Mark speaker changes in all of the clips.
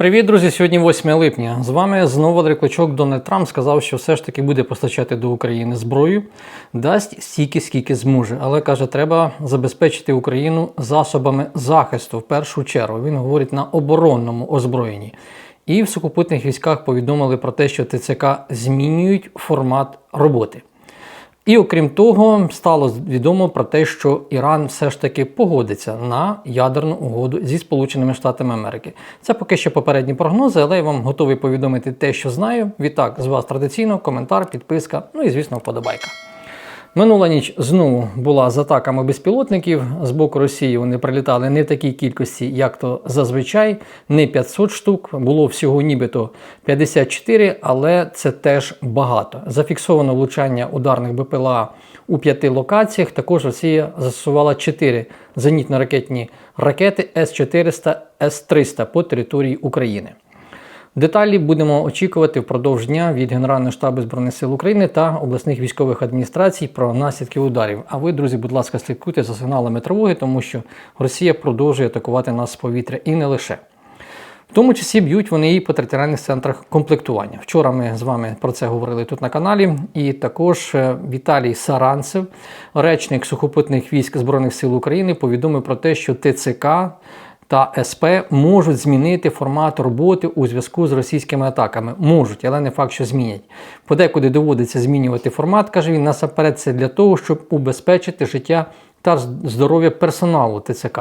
Speaker 1: Привіт, друзі! Сьогодні 8 липня. З вами знову Клочок. Дональд Трамп сказав, що все ж таки буде постачати до України зброю, дасть стільки, скільки зможе. Але каже, треба забезпечити Україну засобами захисту в першу чергу. Він говорить на оборонному озброєнні. І в сухопутних військах повідомили про те, що ТЦК змінюють формат роботи. І окрім того, стало відомо про те, що Іран все ж таки погодиться на ядерну угоду зі Сполученими Штатами Америки. Це поки що попередні прогнози, але я вам готовий повідомити те, що знаю. Відтак, з вас традиційно коментар, підписка, ну і звісно, вподобайка. Минула ніч знову була з атаками безпілотників. З боку Росії вони прилітали не в такій кількості, як то зазвичай, не 500 штук, було всього нібито 54, але це теж багато. Зафіксовано влучання ударних БПЛА у п'яти локаціях. Також Росія застосувала 4 зенітно-ракетні ракети С-400, С-300 по території України. Деталі будемо очікувати впродовж дня від Генерального штабу Збройних сил України та обласних військових адміністрацій про наслідки ударів. А ви, друзі, будь ласка, слідкуйте за сигналами тривоги, тому що Росія продовжує атакувати нас з повітря і не лише. В тому числі б'ють вони і по територіальних центрах комплектування. Вчора ми з вами про це говорили тут на каналі. І також е, Віталій Саранцев, речник сухопутних військ Збройних сил України, повідомив про те, що ТЦК та СП можуть змінити формат роботи у зв'язку з російськими атаками. Можуть, але не факт, що змінять. Подекуди доводиться змінювати формат, каже він, насамперед це для того, щоб убезпечити життя та здоров'я персоналу ТЦК,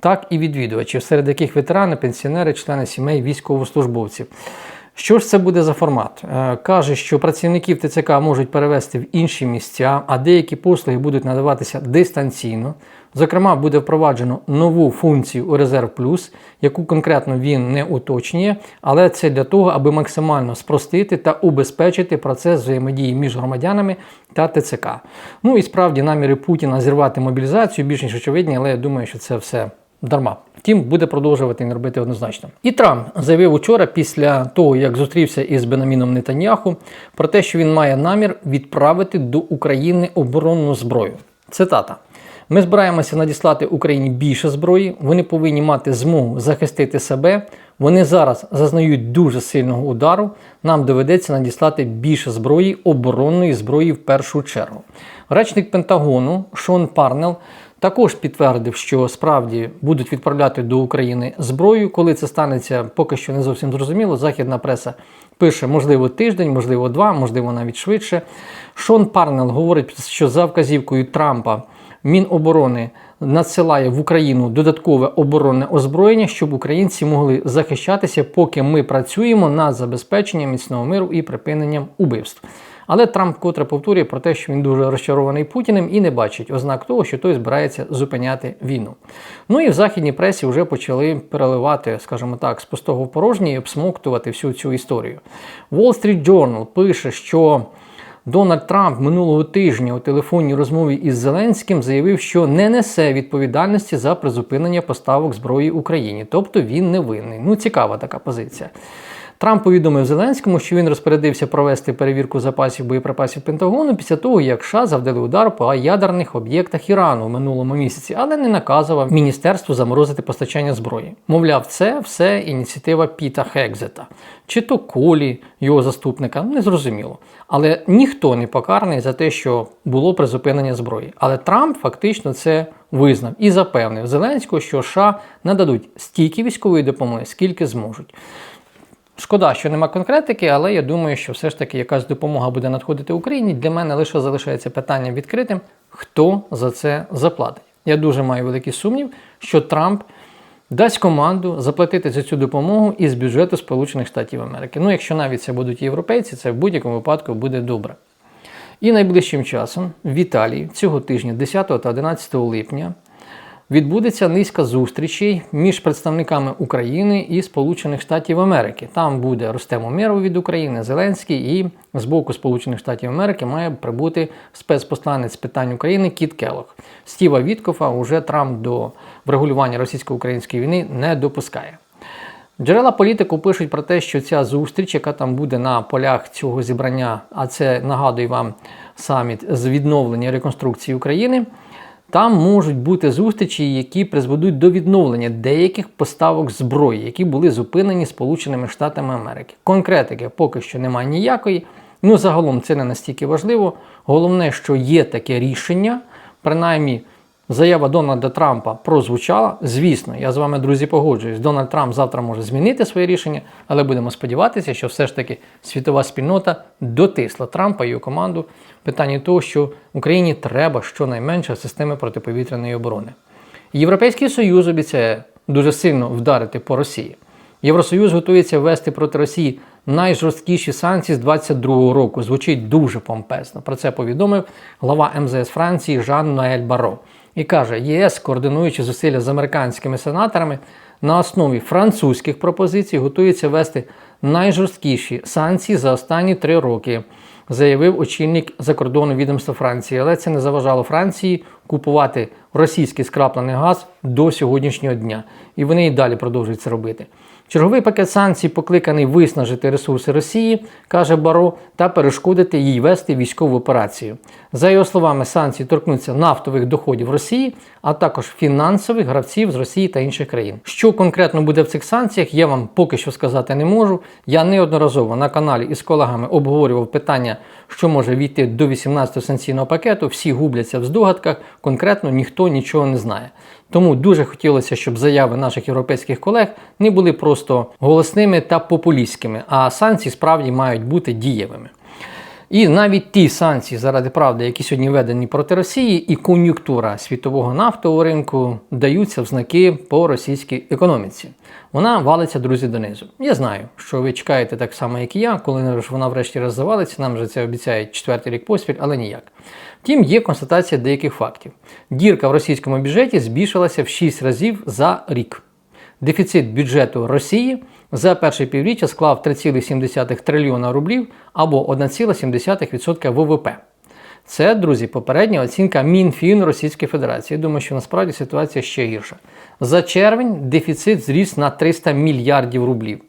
Speaker 1: так і відвідувачів, серед яких ветерани, пенсіонери, члени сімей, військовослужбовців. Що ж це буде за формат? Е, Каже, що працівників ТЦК можуть перевести в інші місця, а деякі послуги будуть надаватися дистанційно. Зокрема, буде впроваджено нову функцію у Резерв Плюс, яку конкретно він не уточнює, але це для того, аби максимально спростити та убезпечити процес взаємодії між громадянами та ТЦК. Ну і справді наміри Путіна зірвати мобілізацію більш ніж очевидні, але я думаю, що це все дарма. Втім, буде продовжувати не робити однозначно. І Трамп заявив учора, після того, як зустрівся із Бенаміном Нетаньяху, про те, що він має намір відправити до України оборонну зброю. Цитата. Ми збираємося надіслати Україні більше зброї. Вони повинні мати змогу захистити себе. Вони зараз зазнають дуже сильного удару. Нам доведеться надіслати більше зброї, оборонної зброї в першу чергу. Речник Пентагону Шон Парнел також підтвердив, що справді будуть відправляти до України зброю. Коли це станеться, поки що не зовсім зрозуміло. Західна преса пише, можливо, тиждень, можливо, два, можливо, навіть швидше. Шон Парнел говорить, що за вказівкою Трампа. Міноборони надсилає в Україну додаткове оборонне озброєння, щоб українці могли захищатися, поки ми працюємо над забезпеченням міцного миру і припиненням убивств. Але Трамп котре повторює про те, що він дуже розчарований Путіним і не бачить ознак того, що той збирається зупиняти війну. Ну і в західній пресі вже почали переливати, скажімо так, з пустого в порожнє і обсмоктувати всю цю історію. Wall Street Journal пише, що. Дональд Трамп минулого тижня у телефонній розмові із Зеленським заявив, що не несе відповідальності за призупинення поставок зброї Україні, тобто він не винний. Ну, цікава така позиція. Трамп повідомив Зеленському, що він розпорядився провести перевірку запасів боєприпасів Пентагону після того, як США завдали удар по ядерних об'єктах Ірану в минулому місяці, але не наказував міністерству заморозити постачання зброї. Мовляв, це все ініціатива Піта Хекзета, чи то Колі, його заступника, не зрозуміло. Але ніхто не покараний за те, що було призупинення зброї. Але Трамп фактично це визнав і запевнив Зеленського, що США нададуть стільки військової допомоги, скільки зможуть. Шкода, що нема конкретики, але я думаю, що все ж таки якась допомога буде надходити Україні. Для мене лише залишається питання відкритим, хто за це заплатить. Я дуже маю великий сумнів, що Трамп дасть команду заплатити за цю допомогу із бюджету Сполучених Штатів Америки. Ну, якщо навіть це будуть європейці, це в будь-якому випадку буде добре. І найближчим часом в Італії цього тижня, 10 та 11 липня, відбудеться низка зустрічей між представниками України і Сполучених Штатів Америки. Там буде Рустем Умєров від України, Зеленський, і з боку Сполучених Штатів Америки має прибути спецпосланець з питань України Кіт Келох. Стіва Віткофа уже Трамп до врегулювання російсько-української війни не допускає. Джерела політику пишуть про те, що ця зустріч, яка там буде на полях цього зібрання, а це нагадую вам саміт з відновлення реконструкції України, Там можуть бути зустрічі, які призведуть до відновлення деяких поставок зброї, які були зупинені Сполученими Штатами Америки. Конкретики поки що немає ніякої. Ну загалом це не настільки важливо. Головне, що є таке рішення, принаймні. Заява Дональда Трампа прозвучала. Звісно, я з вами, друзі, погоджуюсь. Дональд Трамп завтра може змінити своє рішення, але будемо сподіватися, що все ж таки світова спільнота дотисла Трампа і його команду в питанні того, що Україні треба щонайменше системи протиповітряної оборони. Європейський Союз обіцяє дуже сильно вдарити по Росії. Євросоюз готується ввести проти Росії найжорсткіші санкції з 2022 року. Звучить дуже помпезно. Про це повідомив глава МЗС Франції Жан Ноель Баро. І каже, ЄС, координуючи зусилля з американськими сенаторами, на основі французьких пропозицій готується ввести найжорсткіші санкції за останні три роки, заявив очільник закордонного відомства Франції. Але це не заважало Франції купувати російський скраплений газ до сьогоднішнього дня. І вони і далі продовжують це робити. Черговий пакет санкцій покликаний виснажити ресурси Росії, каже Баро, та перешкодити їй вести військову операцію. За його словами, санкції торкнуться нафтових доходів Росії, а також фінансових гравців з Росії та інших країн. Що конкретно буде в цих санкціях, я вам поки що сказати не можу. Я неодноразово на каналі із колегами обговорював питання, що може війти до 18-го санкційного пакету. Всі губляться в здогадках, конкретно ніхто нічого не знає. Тому дуже хотілося, щоб заяви наших європейських колег не були просто голосними та популістськими, а санкції справді мають бути дієвими. І навіть ті санкції заради правди, які сьогодні введені проти Росії, і кон'юнктура світового нафтового ринку даються в знаки по російській економіці. Вона валиться, друзі, донизу. Я знаю, що ви чекаєте так само, як і я, коли вона врешті раз завалиться, нам же це обіцяють четвертий рік поспіль, але ніяк. Втім, є констатація деяких фактів. Дірка в російському бюджеті збільшилася в 6 разів за рік. Дефіцит бюджету Росії за перше півріччя склав 3,7 трильйона рублів або 1,7% ВВП. Це, друзі, попередня оцінка Мінфін Російської Федерації. Я думаю, що насправді ситуація ще гірша. За червень дефіцит зріс на 300 мільярдів рублів.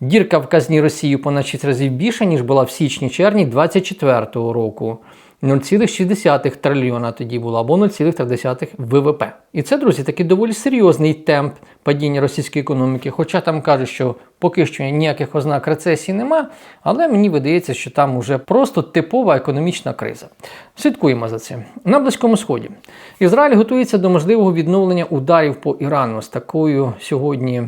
Speaker 1: Дірка в казні Росії понад 6 разів більша, ніж була в січні-червні 2024 року. 0,6 трильйона тоді було або 0,3 ВВП. І це, друзі, такий доволі серйозний темп падіння російської економіки. Хоча там кажуть, що поки що ніяких ознак рецесії нема, але мені видається, що там уже просто типова економічна криза. Слідкуємо за цим. На Близькому Сході. Ізраїль готується до можливого відновлення ударів по Ірану з такою сьогодні.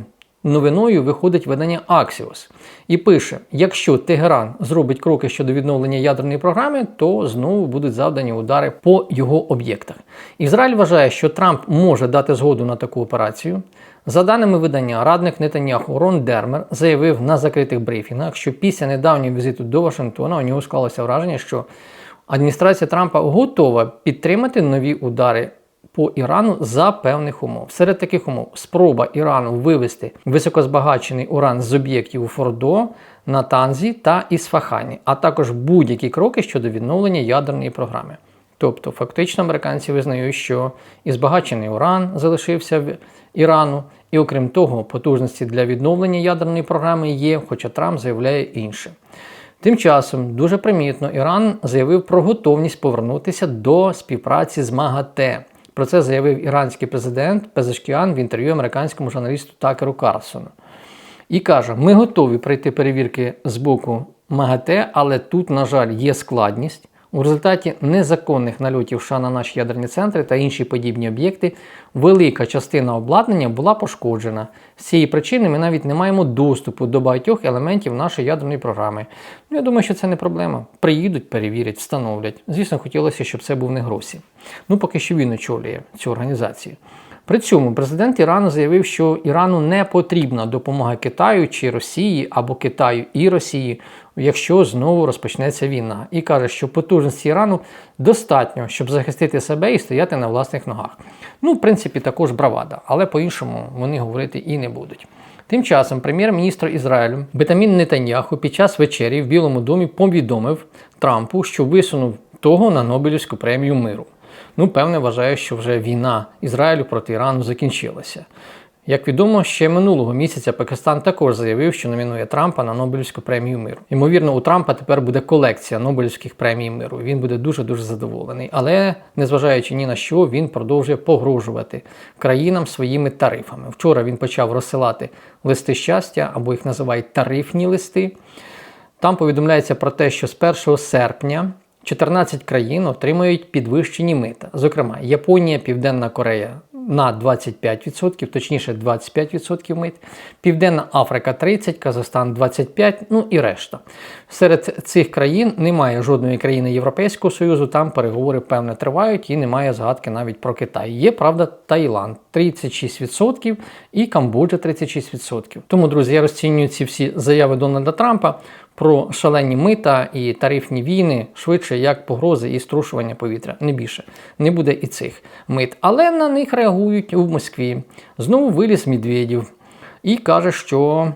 Speaker 1: Новиною виходить видання Axios і пише: якщо Тегеран зробить кроки щодо відновлення ядерної програми, то знову будуть завдані удари по його об'єктах. Ізраїль вважає, що Трамп може дати згоду на таку операцію. За даними видання, радник Нетаньяху Рон Дермер заявив на закритих брифінгах, що після недавнього візиту до Вашингтона у нього склалося враження, що адміністрація Трампа готова підтримати нові удари по Ірану за певних умов. Серед таких умов спроба Ірану вивести високозбагачений уран з об'єктів у Фордо, Натанзі та Ісфахані, а також будь-які кроки щодо відновлення ядерної програми. Тобто, фактично, американці визнають, що і збагачений уран залишився в Ірану, і окрім того, потужності для відновлення ядерної програми є, хоча Трамп заявляє інше. Тим часом дуже примітно Іран заявив про готовність повернутися до співпраці з МАГАТЕ. Про це заявив іранський президент Пезешкіан в інтерв'ю американському журналісту Такеру Карлсону. І каже: ми готові пройти перевірки з боку МАГАТЕ, але тут, на жаль, є складність. У результаті незаконних нальотів США на наші ядерні центри та інші подібні об'єкти велика частина обладнання була пошкоджена. З цієї причини ми навіть не маємо доступу до багатьох елементів нашої ядерної програми. Ну, Я думаю, що це не проблема. Приїдуть, перевірять, встановлять. Звісно, хотілося, щоб це був не Гросі. Ну, поки що він очолює цю організацію. При цьому президент Ірану заявив, що Ірану не потрібна допомога Китаю чи Росії або Китаю і Росії, якщо знову розпочнеться війна, і каже, що потужності Ірану достатньо, щоб захистити себе і стояти на власних ногах. Ну, в принципі, також бравада, але по-іншому вони говорити і не будуть. Тим часом прем'єр-міністр Ізраїлю Бетамін Нетаньяху під час вечері в Білому домі повідомив Трампу, що висунув того на Нобелівську премію миру. Ну, певне, вважаю, що вже війна Ізраїлю проти Ірану закінчилася. Як відомо, ще минулого місяця Пакистан також заявив, що номінує Трампа на Нобелівську премію миру. Ймовірно, у Трампа тепер буде колекція Нобелівських премій миру. Він буде дуже дуже задоволений. Але незважаючи ні на що, він продовжує погрожувати країнам своїми тарифами. Вчора він почав розсилати листи щастя або їх називають тарифні листи. Там повідомляється про те, що з 1 серпня 14 країн отримують підвищені мита. Зокрема, Японія, Південна Корея на 25%, точніше 25% мит, Південна Африка 30%, Казахстан 25%, ну і решта. Серед цих країн немає жодної країни Європейського Союзу, там переговори певне тривають і немає згадки навіть про Китай. Є, правда, Таїланд 36% і Камбоджа 36%. Тому, друзі, я розцінюю ці всі заяви Дональда Трампа про шалені мита і тарифні війни швидше як погрози і струшування повітря. Не більше не буде і цих мит. Але на них реагують у Москві. Знову виліз Медведів і каже, що.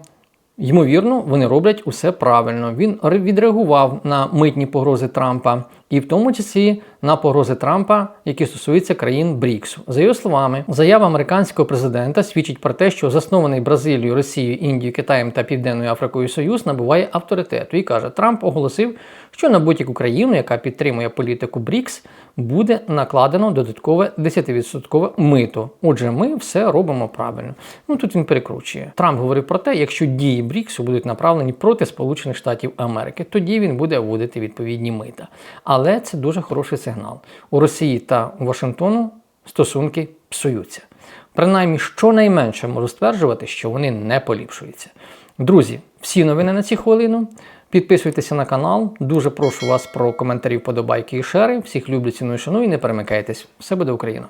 Speaker 1: Ймовірно, вони роблять усе правильно. Він ре- відреагував на митні погрози Трампа, і в тому числі на погрози Трампа, які стосуються країн БРІКСу. За його словами, заява американського президента свідчить про те, що заснований Бразилією, Росією, Індією, Китаєм та Південною Африкою Союз набуває авторитету. І каже, Трамп оголосив, що на будь-яку країну, яка підтримує політику БРІКС, буде накладено додаткове 10% мито. Отже, ми все робимо правильно. Ну тут він перекручує. Трамп говорив про те, якщо дії БРІКСу будуть направлені проти Сполучених Штатів Америки, тоді він буде вводити відповідні мита. Але це дуже хороший сигнал. У Росії та у Вашингтону стосунки псуються. Принаймні, щонайменше можу стверджувати, що вони не поліпшуються. Друзі, всі новини на цю хвилину. Підписуйтеся на канал. Дуже прошу вас про коментарі, вподобайки і шери. Всіх люблю, ціную, шаную і не перемикайтесь. Все буде Україна!